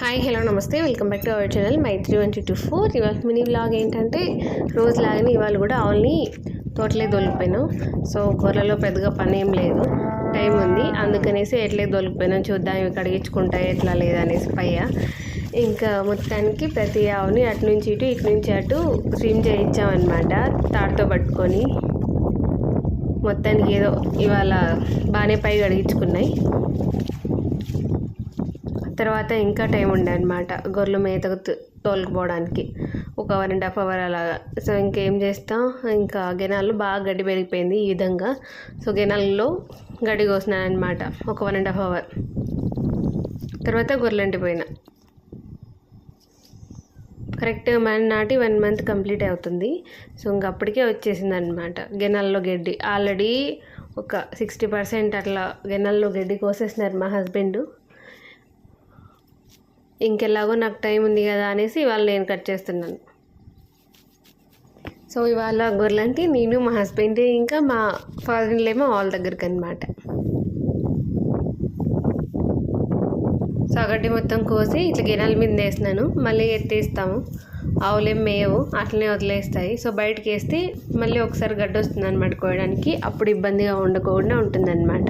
Hi hello నమస్తే. Welcome back to our channel Maitri one two four. ఇవాళ mini blog ఏంటంటే రోజు లాగానే ఇవాళ కూడా ఆవుల్ని తోటలే దొలిపోయినాం. సో గొర్రెలో పెద్దగా పని ఏం లేదు. టైం ఉంది. అందుకనేసి ఎట్లే దొలిపోయినాం చూద్దాం ఇవి కడిగించుకుంటాయి ఎట్లా లేదనేసి పయ్య ఇంకా మొత్తానికి ప్రతి ఆవుని అటు నుంచి ఇటు ఇటు నుంచి అటు స్విమ్ చేయించామన్నమాట తాడుతో పట్టుకొని. మొత్తానికి ఏదో ఇవాళ బాగానే పై కడిగించుకున్నాయి. తర్వాత ఇంకా టైం ఉండే అనమాట గొర్రెలు మేతకు తోలుకుపోవడానికి. ఒక వన్ అండ్ హాఫ్ అవర్ అలాగా సో ఇంకేం చేస్తాం? ఇంకా గెనాలు బాగా గడ్డి పెరిగిపోయింది ఈ విధంగా. సో గెనాల్లో గడ్డి కోసినాను అనమాట ఒక వన్ అండ్ హాఫ్ అవర్. తర్వాత గొర్రెలు ఎండిపోయినా. కరెక్ట్ మన నాటి వన్ మంత్ కంప్లీట్ అవుతుంది. సో ఇంక అప్పటికే వచ్చేసింది అనమాట గెనాల్లో గడ్డి. ఆల్రెడీ ఒక సిక్స్టీ పర్సెంట్ అట్లా గెనాల్లో గడ్డి కోసేసినారు మా హస్బెండ్. ఇంకెలాగో నాకు టైం ఉంది కదా అనేసి ఇవాళ నేను కట్ చేస్తున్నాను. సో ఇవాళ గొర్రెలంటే నేను మా హస్బెండ్ ఇంకా మా ఫాదర్ ఏమో వాళ్ళ దగ్గరికి అనమాట సో ఆ గడ్డి మొత్తం కోసి ఇట్లా గిన్నెల మీద వేసినాను మళ్ళీ ఎత్తేస్తాము. ఆవులేం మేయవు. అట్లనే వదిలేస్తాయి. సో బయటకి వేస్తే మళ్ళీ ఒకసారి గడ్డి వస్తుంది అనమాట కోయడానికి. అప్పుడు ఇబ్బందిగా ఉండకుండా ఉంటుందన్నమాట.